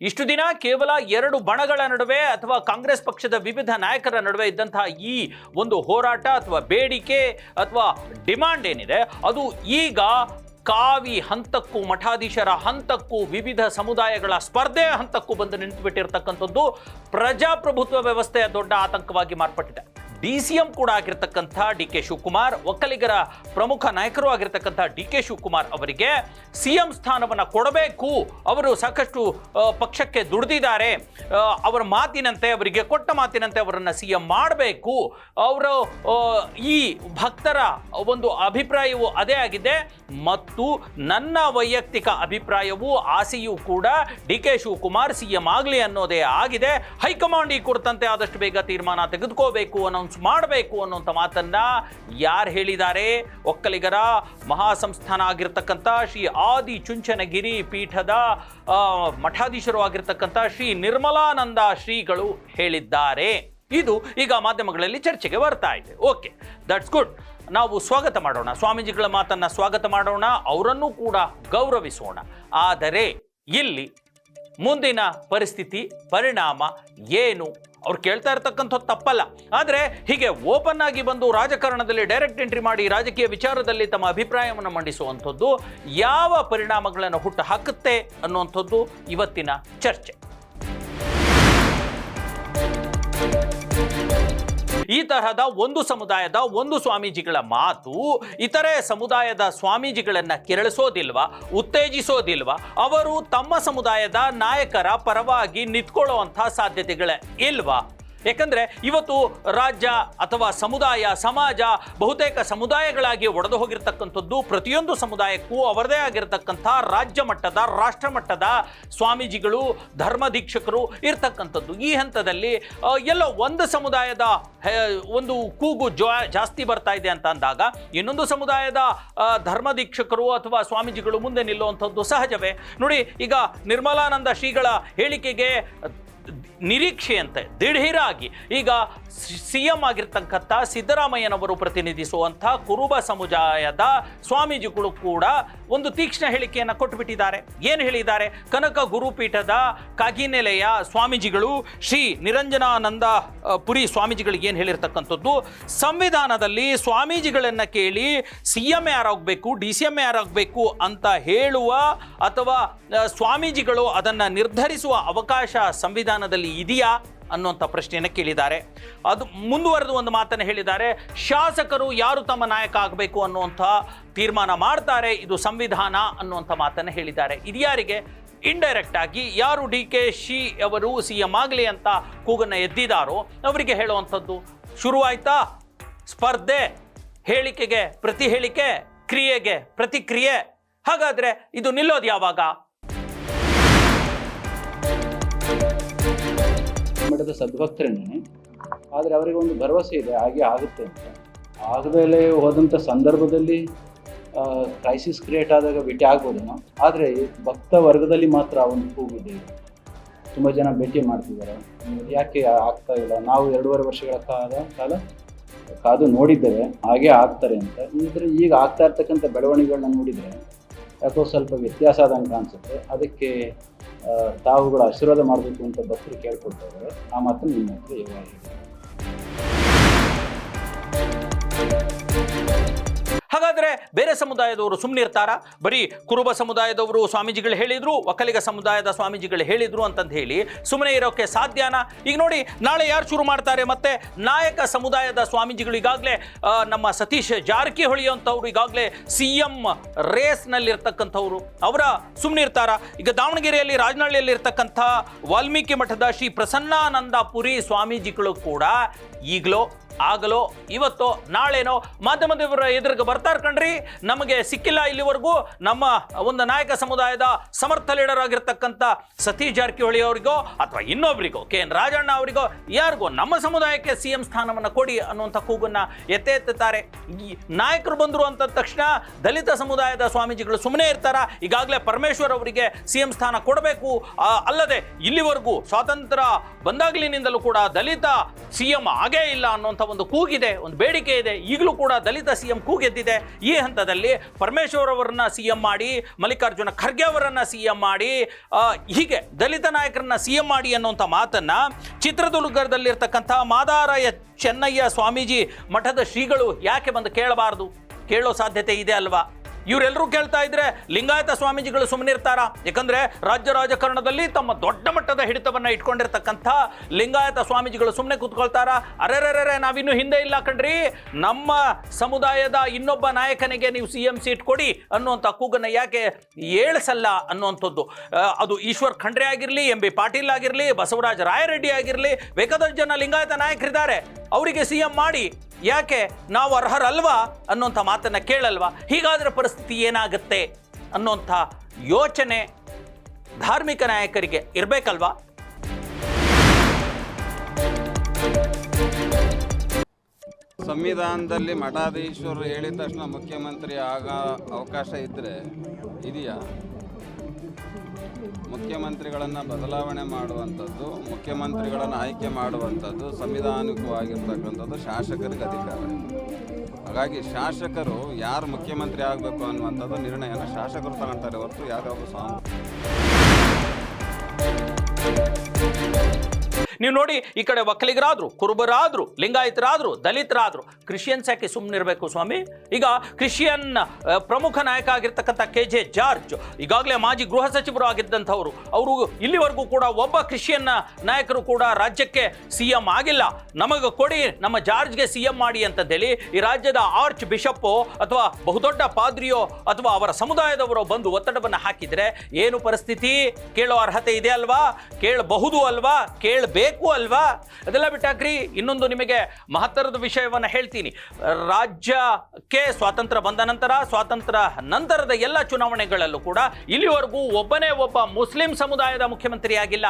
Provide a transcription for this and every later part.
ಇಷ್ಟು ದಿನ ಕೇವಲ ಎರಡು ಬಣಗಳ ನಡುವೆ ಅಥವಾ ಕಾಂಗ್ರೆಸ್ ಪಕ್ಷದ ವಿವಿಧ ನಾಯಕರ ನಡುವೆ ಇದ್ದಂತಹ ಈ ಒಂದು ಹೋರಾಟ ಅಥವಾ ಬೇಡಿಕೆ ಅಥವಾ ಡಿಮಾಂಡ್ ಏನಿದೆ, ಅದು ಈಗ ಕಾವಿ ಹಂತಕ್ಕೂ, ಮಠಾಧೀಶರ ಹಂತಕ್ಕೂ, ವಿವಿಧ ಸಮುದಾಯಗಳ ಸ್ಪರ್ಧೆ ಹಂತಕ್ಕೂ ಬಂದು ನಿಂತುಬಿಟ್ಟಿರ್ತಕ್ಕಂಥದ್ದು ಪ್ರಜಾಪ್ರಭುತ್ವ ವ್ಯವಸ್ಥೆಯ ದೊಡ್ಡ ಆತಂಕವಾಗಿ ಮಾರ್ಪಟ್ಟಿದೆ. ಡಿ ಸಿ ಎಂ ಕೂಡ ಆಗಿರ್ತಕ್ಕಂಥ ಡಿ ಕೆ ಶಿವಕುಮಾರ್, ಒಕ್ಕಲಿಗರ ಪ್ರಮುಖ ನಾಯಕರು ಆಗಿರ್ತಕ್ಕಂಥ ಡಿ ಕೆ ಶಿವಕುಮಾರ್ ಅವರಿಗೆ ಸಿ ಎಂ ಸ್ಥಾನವನ್ನು ಕೊಡಬೇಕು. ಅವರು ಸಾಕಷ್ಟು ಪಕ್ಷಕ್ಕೆ ದುಡಿದಿದ್ದಾರೆ. ಅವರ ಮಾತಿನಂತೆ, ಅವರಿಗೆ ಕೊಟ್ಟ ಮಾತಿನಂತೆ ಅವರನ್ನು ಸಿ ಎಂ ಮಾಡಬೇಕು. ಅವರು ಈ ಭಕ್ತರ ಒಂದು ಅಭಿಪ್ರಾಯವು ಅದೇ ಆಗಿದೆ. ಮತ್ತು ನನ್ನ ವೈಯಕ್ತಿಕ ಅಭಿಪ್ರಾಯವು, ಆಸೆಯೂ ಕೂಡ D K Shivakumar C M ಆಗಲಿ ಅನ್ನೋದೇ ಆಗಿದೆ. ಹೈಕಮಾಂಡ್ ಈ ಕುರಿತಂತೆ ಆದಷ್ಟು ಬೇಗ ತೀರ್ಮಾನ ತೆಗೆದುಕೋಬೇಕು ಅನೌನ್ಸ್ ಮಾಡಬೇಕು ಅನ್ನುವಂಥ ಮಾತನ್ನ ಯಾರು ಹೇಳಿದ್ದಾರೆ? ಒಕ್ಕಲಿಗರ ಮಹಾಸಂಸ್ಥಾನ ಆಗಿರ್ತಕ್ಕಂಥ ಶ್ರೀ ಆದಿ ಚುಂಚನಗಿರಿ ಪೀಠದ ಮಠಾಧೀಶರು ಆಗಿರ್ತಕ್ಕಂಥ ಶ್ರೀ ನಿರ್ಮಲಾನಂದ ಶ್ರೀಗಳು ಹೇಳಿದ್ದಾರೆ. ಇದು ಈಗ ಮಾಧ್ಯಮಗಳಲ್ಲಿ ಚರ್ಚೆಗೆ ಬರ್ತಾ ಇದೆ. ಓಕೆ ದಟ್ಸ್ ಗುಡ್ ನಾವು ಸ್ವಾಗತ ಮಾಡೋಣ. ಸ್ವಾಮೀಜಿಗಳ ಮಾತನ್ನು ಸ್ವಾಗತ ಮಾಡೋಣ. ಅವರನ್ನು ಕೂಡ ಗೌರವಿಸೋಣ. ಆದರೆ ಇಲ್ಲಿ ಮುಂದಿನ ಪರಿಸ್ಥಿತಿ, ಪರಿಣಾಮ ಏನು? ಅವ್ರು ಕೇಳ್ತಾ ಇರ್ತಕ್ಕಂಥದ್ದು ತಪ್ಪಲ್ಲ. ಆದರೆ ಹೀಗೆ ಓಪನ್ ಆಗಿ ಬಂದು ರಾಜಕಾರಣದಲ್ಲಿ ಡೈರೆಕ್ಟ್ ಎಂಟ್ರಿ ಮಾಡಿ ರಾಜಕೀಯ ವಿಚಾರದಲ್ಲಿ ತಮ್ಮ ಅಭಿಪ್ರಾಯವನ್ನು ಮಂಡಿಸುವಂಥದ್ದು ಯಾವ ಪರಿಣಾಮಗಳನ್ನು ಹುಟ್ಟು ಹಾಕುತ್ತೆ ಅನ್ನುವಂಥದ್ದು ಇವತ್ತಿನ ಚರ್ಚೆ. ಈ ತರಹದ ಒಂದು ಸಮುದಾಯದ ಒಂದು ಸ್ವಾಮೀಜಿಗಳ ಮಾತು ಇತರೆ ಸಮುದಾಯದ ಸ್ವಾಮೀಜಿಗಳನ್ನ ಕೆರಳಿಸೋದಿಲ್ವಾ, ಉತ್ತೇಜಿಸೋದಿಲ್ವಾ? ಅವರು ತಮ್ಮ ಸಮುದಾಯದ ನಾಯಕರ ಪರವಾಗಿ ನಿಂತ್ಕೊಳ್ಳುವಂತಹ ಸಾಧ್ಯತೆಗಳೇ ಇಲ್ವಾ? ಯಾಕಂದ್ರೆ ಇವತ್ತು ರಾಜ್ಯ ಅಥವಾ ಸಮುದಾಯ, ಸಮಾಜ ಬಹುತೇಕ ಸಮುದಾಯಗಳಾಗಿ ಒಡೆದು ಹೋಗಿರ್ತಕ್ಕಂಥದ್ದು ಪ್ರತಿಯೊಂದು ಸಮುದಾಯಕ್ಕೂ ಅವರದೇ ಆಗಿರತಕ್ಕಂಥ ರಾಜ್ಯ ಮಟ್ಟದ, ರಾಷ್ಟ್ರ ಮಟ್ಟದ ಸ್ವಾಮೀಜಿಗಳು, ಧರ್ಮ ದೀಕ್ಷಕರು ಇರ್ತಕ್ಕಂಥದ್ದು. ಈ ಹಂತದಲ್ಲಿ ಎಲ್ಲ ಒಂದು ಸಮುದಾಯದ ಒಂದು ಕೂಗು ಜಾಸ್ತಿ ಬರ್ತಾ ಇದೆ ಅಂತ ಅಂದಾಗ ಇನ್ನೊಂದು ಸಮುದಾಯದ ಧರ್ಮದೀಕ್ಷಕರು ಧರ್ಮ ದೀಕ್ಷಕರು ಅಥವಾ ಸ್ವಾಮೀಜಿಗಳು ಮುಂದೆ ನಿಲ್ಲುವಂಥದ್ದು ಸಹಜವೇ. ನೋಡಿ, ಈಗ ನಿರ್ಮಲಾನಂದ ಶ್ರೀಗಳ ಹೇಳಿಕೆಗೆ ನಿರೀಕ್ಷೆಯಂತೆ ದಿಢೀರಾಗಿ. ಈಗ ಸಿ ಎಂ ಆಗಿರ್ತಕ್ಕಂಥ ಸಿದ್ದರಾಮಯ್ಯನವರು ಪ್ರತಿನಿಧಿಸುವಂಥ ಕುರುಬ ಸಮುದಾಯದ ಸ್ವಾಮೀಜಿಗಳು ಕೂಡ ಒಂದು ತೀಕ್ಷ್ಣ ಹೇಳಿಕೆಯನ್ನು ಕೊಟ್ಟುಬಿಟ್ಟಿದ್ದಾರೆ. ಏನು ಹೇಳಿದ್ದಾರೆ? ಕನಕ ಗುರುಪೀಠದ ಕಾಗಿನೆಲೆಯ ಸ್ವಾಮೀಜಿಗಳು ಶ್ರೀ ನಿರಂಜನಾನಂದ ಪುರಿ ಸ್ವಾಮೀಜಿಗಳಿಗೆ ಏನು ಹೇಳಿರ್ತಕ್ಕಂಥದ್ದು? ಸಂವಿಧಾನದಲ್ಲಿ ಸ್ವಾಮೀಜಿಗಳನ್ನು ಕೇಳಿ ಸಿ ಎಂ ಯಾರಾಗಬೇಕು ಡಿ ಸಿ ಎಂ ಯಾರಾಗಬೇಕು ಅಂತ ಹೇಳುವ ಅಥವಾ ಸ್ವಾಮೀಜಿಗಳು ಅದನ್ನು ನಿರ್ಧರಿಸುವ ಅವಕಾಶ ಸಂವಿಧಾನದಲ್ಲಿ ಇದೆಯಾ ಅನ್ನುವಂಥ ಪ್ರಶ್ನೆಯನ್ನು ಕೇಳಿದ್ದಾರೆ. ಅದು ಮುಂದುವರೆದು ಒಂದು ಮಾತನ್ನು ಹೇಳಿದ್ದಾರೆ. ಶಾಸಕರು ಯಾರು ತಮ್ಮ ನಾಯಕ ಆಗಬೇಕು ಅನ್ನುವಂಥ ತೀರ್ಮಾನ ಮಾಡ್ತಾರೆ. ಇದು ಸಂವಿಧಾನ ಅನ್ನುವಂಥ ಮಾತನ್ನು ಹೇಳಿದ್ದಾರೆ. ಇದು ಯಾರಿಗೆ? ಇಂಡೈರೆಕ್ಟ್ ಆಗಿ ಯಾರು ಡಿ ಕೆ ಶಿ ಅವರು ಸಿ ಎಂ ಆಗಲಿ ಅಂತ ಕೂಗನ್ನು ಎದ್ದಿದ್ದಾರೋ ಅವರಿಗೆ ಹೇಳುವಂಥದ್ದು. ಶುರುವಾಯ್ತಾ? ಸ್ಪರ್ಧೆ, ಹೇಳಿಕೆಗೆ ಪ್ರತಿ ಹೇಳಿಕೆ ಕ್ರಿಯೆಗೆ ಪ್ರತಿಕ್ರಿಯೆ. ಹಾಗಾದರೆ ಇದು ನಿಲ್ಲೋದು ಯಾವಾಗ? ಮಠದ ಸದ್ಭಕ್ತರೇನೆ ಆದರೆ ಅವರಿಗೆ ಒಂದು ಭರವಸೆ ಇದೆ, ಹಾಗೆ ಆಗುತ್ತೆ ಅಂತ. ಆಗಮೇಲೆ ಹೋದಂಥ ಸಂದರ್ಭದಲ್ಲಿ ಕ್ರೈಸಿಸ್ ಕ್ರಿಯೇಟ್ ಆದಾಗ ಭೇಟಿ ಆಗ್ಬೋದೇನೋ. ಆದರೆ ಭಕ್ತ ವರ್ಗದಲ್ಲಿ ಮಾತ್ರ ಒಂದು ಕೂಗಿದೆ ತುಂಬ ಜನ ಭೇಟಿ ಮಾಡ್ತಿದ್ದಾರೆ. ಯಾಕೆ ಆಗ್ತಾ ಇಲ್ಲ? ನಾವು ಎರಡೂವರೆ ವರ್ಷಗಳ ಕಾಲ ಕಾಲ ಕಾದು ನೋಡಿದ್ದೇವೆ, ಹಾಗೆ ಆಗ್ತಾರೆ ಅಂತ. ಇದ್ರೆ ಈಗ ಆಗ್ತಾ ಇರ್ತಕ್ಕಂಥ ಬೆಳವಣಿಗೆಗಳನ್ನ ನೋಡಿದರೆ ಯಾಕೋ ಸ್ವಲ್ಪ ವ್ಯತ್ಯಾಸ ಆದಂಗೆ ಕಾಣಿಸುತ್ತೆ. ಅದಕ್ಕೆ ತಾವುಗಳ ಆಶೀರ್ವಾದ ಮಾಡಬೇಕು ಅಂತ ಭಕ್ತರು ಕೇಳ್ಕೊಳ್ತಾ ಇದ್ದಾರೆ. ಆ ಮಾತನ್ನು ನಿಮ್ಮ ಹತ್ರ ಇವಾಗ ಹಾಗಾದ್ರೆ ಬೇರೆ ಸಮುದಾಯದವರು ಸುಮ್ಮನೆ ಇರ್ತಾರ ಬರೀ ಕುರುಬ ಸಮುದಾಯದವರು ಸ್ವಾಮೀಜಿಗಳು ಹೇಳಿದ್ರು, ಒಕ್ಕಲಿಗ ಸಮುದಾಯದ ಸ್ವಾಮೀಜಿಗಳು ಹೇಳಿದ್ರು ಅಂತಂದು ಹೇಳಿ ಸುಮ್ಮನೆ ಇರೋಕ್ಕೆ ಸಾಧ್ಯನಾ? ಈಗ ನೋಡಿ, ನಾಳೆ ಯಾರು ಶುರು ಮಾಡ್ತಾರೆ ಮತ್ತೆ ನಾಯಕ ಸಮುದಾಯದ ಸ್ವಾಮೀಜಿಗಳು ಈಗಾಗಲೇ ನಮ್ಮ ಸತೀಶ್ ಜಾರಕಿಹೊಳಿ ಅಂತವ್ರು ಈಗಾಗಲೇ ಸಿ ಎಂ ರೇಸ್ನಲ್ಲಿರ್ತಕ್ಕಂಥವ್ರು. ಅವರ ಸುಮ್ಮನೆ ಇರ್ತಾರ ಈಗ ದಾವಣಗೆರೆಯಲ್ಲಿ ರಾಜನಹಳ್ಳಿಯಲ್ಲಿ ಇರ್ತಕ್ಕಂಥ ವಾಲ್ಮೀಕಿ ಮಠದ ಶ್ರೀ ಪ್ರಸನ್ನಾನಂದ ಪುರಿ ಸ್ವಾಮೀಜಿಗಳು ಕೂಡ ಈಗಲೋ ಆಗಲೋ, ಇವತ್ತೋ, ನಾಳೆನೋ, ಮಾಧ್ಯಮದವರ ಎದುರಿಗೆ ಬರ್ತಾರೆ ಕಣ್ರಿ. ನಮಗೆ ಸಿಕ್ಕಿಲ್ಲ ಇಲ್ಲಿವರೆಗೂ. ನಮ್ಮ ಒಂದು ನಾಯಕ ಸಮುದಾಯದ ಸಮರ್ಥ ಲೀಡರ್ ಆಗಿರ್ತಕ್ಕಂಥ ಸತೀಶ್ ಜಾರಕಿಹೊಳಿ ಅವರಿಗೋ, ಅಥವಾ ಇನ್ನೊಬ್ಬರಿಗೋ ಕೆ ಎನ್ ರಾಜಣ್ಣ ಅವರಿಗೋ, ಯಾರಿಗೋ ನಮ್ಮ ಸಮುದಾಯಕ್ಕೆ ಸಿ ಎಂ ಸ್ಥಾನವನ್ನು ಕೊಡಿ ಅನ್ನುವಂಥ ಕೂಗನ್ನ ಎತ್ತೆ ಎತ್ತುತ್ತಾರೆ. ಈ ನಾಯಕರು ಬಂದರು ಅಂತ ತಕ್ಷಣ ದಲಿತ ಸಮುದಾಯದ ಸ್ವಾಮೀಜಿಗಳು ಸುಮ್ಮನೆ ಇರ್ತಾರ. ಈಗಾಗಲೇ ಪರಮೇಶ್ವರ್ ಅವರಿಗೆ ಸಿ ಎಂ ಸ್ಥಾನ ಕೊಡಬೇಕು. ಅಲ್ಲದೆ ಇಲ್ಲಿವರೆಗೂ ಸ್ವಾತಂತ್ರ್ಯ ಬಂದಾಗಲಿನಿಂದಲೂ ಕೂಡ ದಲಿತ ಸಿ ಎಂ ಆಗೇ ಇಲ್ಲ ಅನ್ನುವಂಥ ಒಂದು ಕೂಗಿದೆ, ಒಂದು ಬೇಡಿಕೆ ಇದೆ. ಈಗಲೂ ಕೂಡ ದಲಿತ ಸಿ ಎಂ ಕೂಗೆದ್ದಿದೆ. ಈ ಹಂತದಲ್ಲಿ ಪರಮೇಶ್ವರ್ ಅವರನ್ನ ಸಿ ಎಂ ಮಾಡಿ, ಮಲ್ಲಿಕಾರ್ಜುನ ಖರ್ಗೆ ಅವರನ್ನ ಸಿ ಎಂ ಮಾಡಿ ಹೀಗೆ ದಲಿತ ನಾಯಕರನ್ನ ಸಿ ಎಂ ಮಾಡಿ ಅನ್ನುವಂಥ ಮಾತನ್ನ ಚಿತ್ರದುರ್ಗದಲ್ಲಿರ್ತಕ್ಕಂಥ ಮಾದಾರಾಯ ಚೆನ್ನಯ್ಯ ಸ್ವಾಮೀಜಿ ಮಠದ ಶ್ರೀಗಳು ಯಾಕೆ ಬಂದು ಕೇಳಬಾರದು? ಕೇಳೋ ಸಾಧ್ಯತೆ ಇದೆ ಅಲ್ವಾ? ಇವರೆಲ್ಲರೂ ಕೇಳ್ತಾ ಇದ್ರೆ ಲಿಂಗಾಯತ ಸ್ವಾಮೀಜಿಗಳು ಸುಮ್ಮನೆ ಇರ್ತಾರ? ಯಾಕಂದ್ರೆ ರಾಜ್ಯ ರಾಜಕಾರಣದಲ್ಲಿ ತಮ್ಮ ದೊಡ್ಡ ಮಟ್ಟದ ಹಿಡಿತವನ್ನ ಇಟ್ಕೊಂಡಿರ್ತಕ್ಕಂಥ ಲಿಂಗಾಯತ ಸ್ವಾಮೀಜಿಗಳು ಸುಮ್ಮನೆ ಕೂತ್ಕೊಳ್ತಾರ? ಅರೆರೆರೆ ನಾವಿನ್ನು ಹಿಂದೆ ಇಲ್ಲ ಕಣ್ರಿ. ನಮ್ಮ ಸಮುದಾಯದ ಇನ್ನೊಬ್ಬ ನಾಯಕನಿಗೆ ನೀವು ಸಿ ಎಂ ಸೀಟ್ ಕೊಡಿ ಅನ್ನುವಂಥ ಕೂಗನ್ನು ಯಾಕೆ ಏಳಿಸಲ್ಲ ಅನ್ನುವಂಥದ್ದು. ಅದು ಈಶ್ವರ್ ಖಂಡ್ರೆ ಆಗಿರಲಿ, ಎಂ ಬಿ ಪಾಟೀಲ್ ಆಗಿರಲಿ, ಬಸವರಾಜ ರಾಯರೆಡ್ಡಿ ಆಗಿರಲಿ, ಬೇಕಾದಷ್ಟು ಜನ ಲಿಂಗಾಯತ ನಾಯಕರಿದ್ದಾರೆ. ಅವರಿಗೆ ಸಿ ಎಂ ಮಾಡಿ, ಯಾಕೆ ನಾವು ಅರ್ಹರಲ್ವಾ ಅನ್ನೋಂಥ ಮಾತನ್ನು ಕೇಳಲ್ವಾ? ಹೀಗಾದ್ರೆ ಪರಿಸ್ಥಿತಿ ಏನಾಗುತ್ತೆ ಅನ್ನೋಂಥ ಯೋಚನೆ ಧಾರ್ಮಿಕ ನಾಯಕರಿಗೆ ಇರಬೇಕಲ್ವಾ? ಸಂವಿಧಾನದಲ್ಲಿ ಮಠಾಧೀಶರು ಹೇಳಿದ ತಕ್ಷಣ ಮುಖ್ಯಮಂತ್ರಿ ಆಗ ಅವಕಾಶ ಇದ್ದರೆ ಇದೆಯಾ? ಮುಖ್ಯಮಂತ್ರಿಗಳನ್ನು ಬದಲಾವಣೆ ಮಾಡುವಂಥದ್ದು, ಮುಖ್ಯಮಂತ್ರಿಗಳನ್ನು ಆಯ್ಕೆ ಮಾಡುವಂಥದ್ದು, ಸಂವಿಧಾನಿಕವಾಗಿರ್ತಕ್ಕಂಥದ್ದು ಶಾಸಕರಿಗೆ ಅಧಿಕಾರ. ಹಾಗಾಗಿ ಶಾಸಕರು ಯಾರು ಮುಖ್ಯಮಂತ್ರಿ ಆಗಬೇಕು ಅನ್ನುವಂಥದ್ದು ನಿರ್ಣಯನ ಶಾಸಕರು ತಗೊಳ್ತಾರೆ ಹೊರತು ಯಾರ್ಯಾವ ಸ್ವಾಮಿ ನೀವು ನೋಡಿ ಈ ಕಡೆ ಒಕ್ಕಲಿಗರಾದ್ರು ಕುರುಬರಾದ್ರು, ಲಿಂಗಾಯತರಾದ್ರು, ದಲಿತರಾದ್ರು, ಕ್ರಿಶ್ಚಿಯನ್ಸ್ ಯಾಕೆ ಸುಮ್ಮನಿರಬೇಕು ಸ್ವಾಮಿ? ಈಗ ಕ್ರಿಶ್ಚಿಯನ್ ಪ್ರಮುಖ ನಾಯಕ ಆಗಿರ್ತಕ್ಕಂಥ ಕೆ ಜೆ ಜಾರ್ಜ್, ಈಗಾಗಲೇ ಮಾಜಿ ಗೃಹ ಸಚಿವರು ಆಗಿದ್ದಂಥವ್ರು, ಅವರು ಇಲ್ಲಿವರೆಗೂ ಕೂಡ ಒಬ್ಬ ಕ್ರಿಶ್ಚಿಯನ್ ನಾಯಕರು ಕೂಡ ರಾಜ್ಯಕ್ಕೆ ಸಿ ಎಂ ಆಗಿಲ್ಲ. ನಮಗೆ ಕೊಡಿ, ನಮ್ಮ ಜಾರ್ಜ್ಗೆ ಸಿ ಎಂ ಮಾಡಿ ಅಂತಂದೇಳಿ ಈ ರಾಜ್ಯದ ಆರ್ಚ್ ಬಿಷಪ್ಪೋ ಅಥವಾ ಬಹುದೊಡ್ಡ ಪಾದ್ರಿಯೋ ಅಥವಾ ಅವರ ಸಮುದಾಯದವರು ಬಂದು ಒತ್ತಡವನ್ನು ಹಾಕಿದರೆ ಏನು ಪರಿಸ್ಥಿತಿ? ಕೇಳೋ ಅರ್ಹತೆ ಇದೆ ಅಲ್ವಾ? ಕೇಳಬಹುದು ಅಲ್ವಾ? ಕೇಳಬೇಕು. ಅಲ್ವಾ? ಅದೆಲ್ಲ ಬಿಟ್ಟಾಕ್ರಿ, ಇನ್ನೊಂದು ನಿಮಗೆ ಮಹತ್ತರದ ವಿಷಯವನ್ನು ಹೇಳ್ತೀನಿ. ರಾಜ್ಯಕ್ಕೆ ಸ್ವಾತಂತ್ರ್ಯ ಬಂದ ನಂತರ, ಸ್ವಾತಂತ್ರ್ಯ ನಂತರದ ಎಲ್ಲ ಚುನಾವಣೆಗಳಲ್ಲೂ ಕೂಡ ಇಲ್ಲಿವರೆಗೂ ಒಬ್ಬನೇ ಒಬ್ಬ ಮುಸ್ಲಿಂ ಸಮುದಾಯದ ಮುಖ್ಯಮಂತ್ರಿಯಾಗಿಲ್ಲ.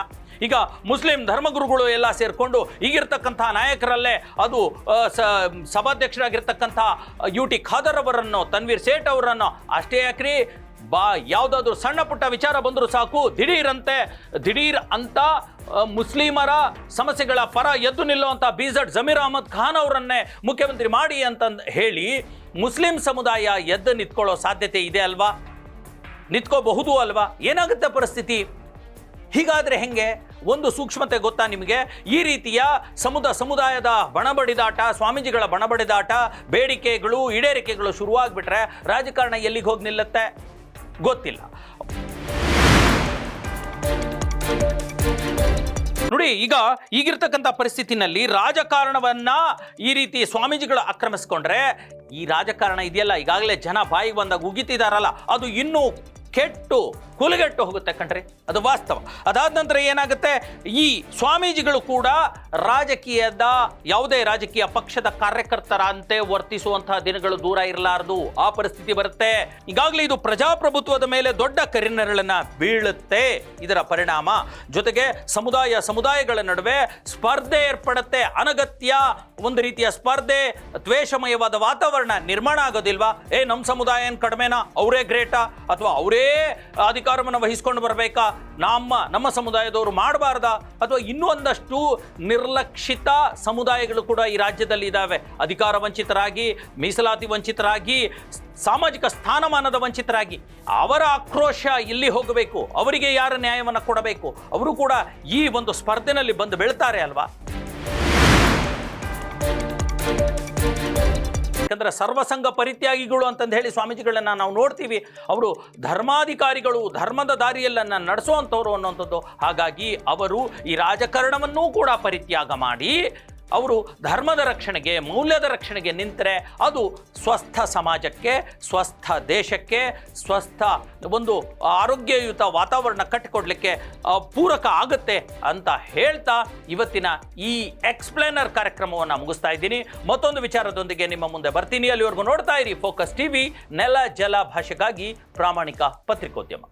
ಈಗ ಮುಸ್ಲಿಂ ಧರ್ಮಗುರುಗಳು ಎಲ್ಲ ಸೇರಿಕೊಂಡು ಈಗಿರ್ತಕ್ಕಂಥ ನಾಯಕರಲ್ಲೇ ಅದು ಸಭಾಧ್ಯಕ್ಷರಾಗಿರ್ತಕ್ಕಂಥ ಯು ಟಿ ಖಾದರ್ ಅವರನ್ನು, ತನ್ವೀರ್ ಸೇಠ್ ಅವರನ್ನು ಅಷ್ಟೇ ಯಾಕ್ರಿ? ಬಾ, ಯಾವುದಾದ್ರೂ ಸಣ್ಣ ಪುಟ್ಟ ವಿಚಾರ ಬಂದರೂ ಸಾಕು. ದಿಢೀರಂತೆ, ದಿಢೀರ್ ಅಂತ ಮುಸ್ಲಿಮರ ಸಮಸ್ಯೆಗಳ ಪರ ಎದ್ದು ನಿಲ್ಲುವಂಥ ಬಿಜಡ್ ಜಮೀರ್ ಅಹಮದ್ ಖಾನ್ ಅವರನ್ನೇ ಮುಖ್ಯಮಂತ್ರಿ ಮಾಡಿ ಅಂತಂದು ಹೇಳಿ, ಮುಸ್ಲಿಂ ಸಮುದಾಯ ಎದ್ದು ನಿಂತ್ಕೊಳ್ಳೋ ಸಾಧ್ಯತೆ ಇದೆ ಅಲ್ವಾ? ನಿಂತ್ಕೋಬಹುದು ಅಲ್ವಾ? ಏನಾಗುತ್ತೆ ಪರಿಸ್ಥಿತಿ? ಹೀಗಾದ್ರೆ ಹೆಂಗೆ? ಒಂದು ಸೂಕ್ಷ್ಮತೆ ಗೊತ್ತಾ ನಿಮಗೆ? ಈ ರೀತಿಯ ಸಮುದ, ಸಮುದಾಯದ ಬಣಬಡಿದಾಟ, ಸ್ವಾಮೀಜಿಗಳ ಬಣಬಡಿದಾಟ, ಬೇಡಿಕೆಗಳು, ಈಡೇರಿಕೆಗಳು ಶುರುವಾಗ್ಬಿಟ್ರೆ ರಾಜಕಾರಣ ಎಲ್ಲಿಗೆ ಹೋಗಿ ನಿಲ್ಲುತ್ತೆ? ಗೊತ್ತಿಲ್ಲ. ನೋಡಿ, ಈಗ ಈಗಿರ್ತಕ್ಕಂಥ ಪರಿಸ್ಥಿತಿನಲ್ಲಿ ರಾಜಕಾರಣವನ್ನ ಈ ರೀತಿ ಸ್ವಾಮೀಜಿಗಳು ಆಕ್ರಮಿಸ್ಕೊಂಡ್ರೆ ಈ ರಾಜಕಾರಣ ಇದೆಯಲ್ಲ, ಈಗಾಗಲೇ ಜನ ಬಾಯಿಗೆ ಬಂದಾಗ ಉಗಿತಿದಾರಲ್ಲ, ಅದು ಇನ್ನೂ ಕೆಟ್ಟು ಕುಲಗೆಟ್ಟು ಹೋಗುತ್ತೆ ಕಣ್ರಿ. ಅದು ವಾಸ್ತವ. ಅದಾದ ನಂತರ ಏನಾಗುತ್ತೆ? ಈ ಸ್ವಾಮೀಜಿಗಳು ಕೂಡ ರಾಜಕೀಯದ, ಯಾವುದೇ ರಾಜಕೀಯ ಪಕ್ಷದ ಕಾರ್ಯಕರ್ತರಂತೆ ವರ್ತಿಸುವಂತಹ ದಿನಗಳು ದೂರ ಇರಲಾರದು. ಆ ಪರಿಸ್ಥಿತಿ ಬರುತ್ತೆ. ಈಗಾಗಲೇ ಇದು ಪ್ರಜಾಪ್ರಭುತ್ವದ ಮೇಲೆ ದೊಡ್ಡ ಕರಿನೆರಳನ್ನ ಬೀಳುತ್ತೆ. ಇದರ ಪರಿಣಾಮ ಜೊತೆಗೆ ಸಮುದಾಯ ಸಮುದಾಯಗಳ ನಡುವೆ ಸ್ಪರ್ಧೆ ಏರ್ಪಡುತ್ತೆ. ಅನಗತ್ಯ ಒಂದು ರೀತಿಯ ಸ್ಪರ್ಧೆ, ದ್ವೇಷಮಯವಾದ ವಾತಾವರಣ ನಿರ್ಮಾಣ ಆಗೋದಿಲ್ವಾ? ಏ ನಮ್ಮ ಸಮುದಾಯ ಏನು ಕಡಿಮೆನಾ? ಅವರೇ ಗ್ರೇಟಾ? ಅಥವಾ ಅವರೇ ಅಧಿಕಾರವನ್ನು ವಹಿಸ್ಕೊಂಡು ಬರಬೇಕಾ? ನಮ್ಮ ನಮ್ಮ ಸಮುದಾಯದವರು ಮಾಡಬಾರ್ದ? ಅಥವಾ ಇನ್ನೂ ಒಂದಷ್ಟು ನಿರ್ಲಕ್ಷಿತ ಸಮುದಾಯಗಳು ಕೂಡ ಈ ರಾಜ್ಯದಲ್ಲಿ ಇದ್ದಾವೆ ಅಧಿಕಾರ ವಂಚಿತರಾಗಿ, ಮೀಸಲಾತಿ ವಂಚಿತರಾಗಿ, ಸಾಮಾಜಿಕ ಸ್ಥಾನಮಾನದ ವಂಚಿತರಾಗಿ. ಅವರ ಆಕ್ರೋಶ ಇಲ್ಲಿ ಹೋಗಬೇಕು. ಅವರಿಗೆ ಯಾರ ನ್ಯಾಯವನ್ನು ಕೊಡಬೇಕು? ಅವರು ಕೂಡ ಈ ಒಂದು ಸ್ಪರ್ಧೆನಲ್ಲಿ ಬಂದು ಬೆಳ್ತಾರೆ ಅಲ್ವಾ? ಯಾಕಂದ್ರೆ ಸರ್ವಸಂಗ ಪರಿತ್ಯಾಗಿಗಳು ಅಂತಂದು ಹೇಳಿ ಸ್ವಾಮೀಜಿಗಳನ್ನ ನಾವು ನೋಡ್ತೀವಿ. ಅವರು ಧರ್ಮಾಧಿಕಾರಿಗಳು, ಧರ್ಮದ ದಾರಿಯಲ್ಲನ್ನ ನಡೆಸುವಂಥವ್ರು ಅನ್ನುವಂಥದ್ದು ಹಾಗಾಗಿ ಅವರು ಈ ರಾಜಕಾರಣವನ್ನೂ ಕೂಡ ಪರಿತ್ಯಾಗ ಮಾಡಿ ಅವರು ಧರ್ಮದ ರಕ್ಷಣೆಗೆ, ಮೌಲ್ಯದ ರಕ್ಷಣೆಗೆ ನಿಂತರೆ ಅದು ಸ್ವಸ್ಥ ಸಮಾಜಕ್ಕೆ, ಸ್ವಸ್ಥ ದೇಶಕ್ಕೆ, ಸ್ವಸ್ಥ ಒಂದು ಆರೋಗ್ಯಯುತ ವಾತಾವರಣ ಕಟ್ಟಿಕೊಡ್ಲಿಕ್ಕೆ ಪೂರಕ ಆಗುತ್ತೆ ಅಂತ ಹೇಳ್ತಾ ಇವತ್ತಿನ ಈ ಎಕ್ಸ್ಪ್ಲೇನರ್ ಕಾರ್ಯಕ್ರಮವನ್ನು ಮುಗಿಸ್ತಾ ಇದ್ದೀನಿ. ಮತ್ತೊಂದು ವಿಚಾರದೊಂದಿಗೆ ನಿಮ್ಮ ಮುಂದೆ ಬರ್ತೀನಿ. ಅಲ್ಲಿವರೆಗೂ ನೋಡ್ತಾ ಇರಿ ಫೋಕಸ್ ಟಿವಿ ನೆಲ, ಜಲ ಭಾಷೆಗಾಗಿ ಪ್ರಾಮಾಣಿಕ ಪತ್ರಿಕೋದ್ಯಮ.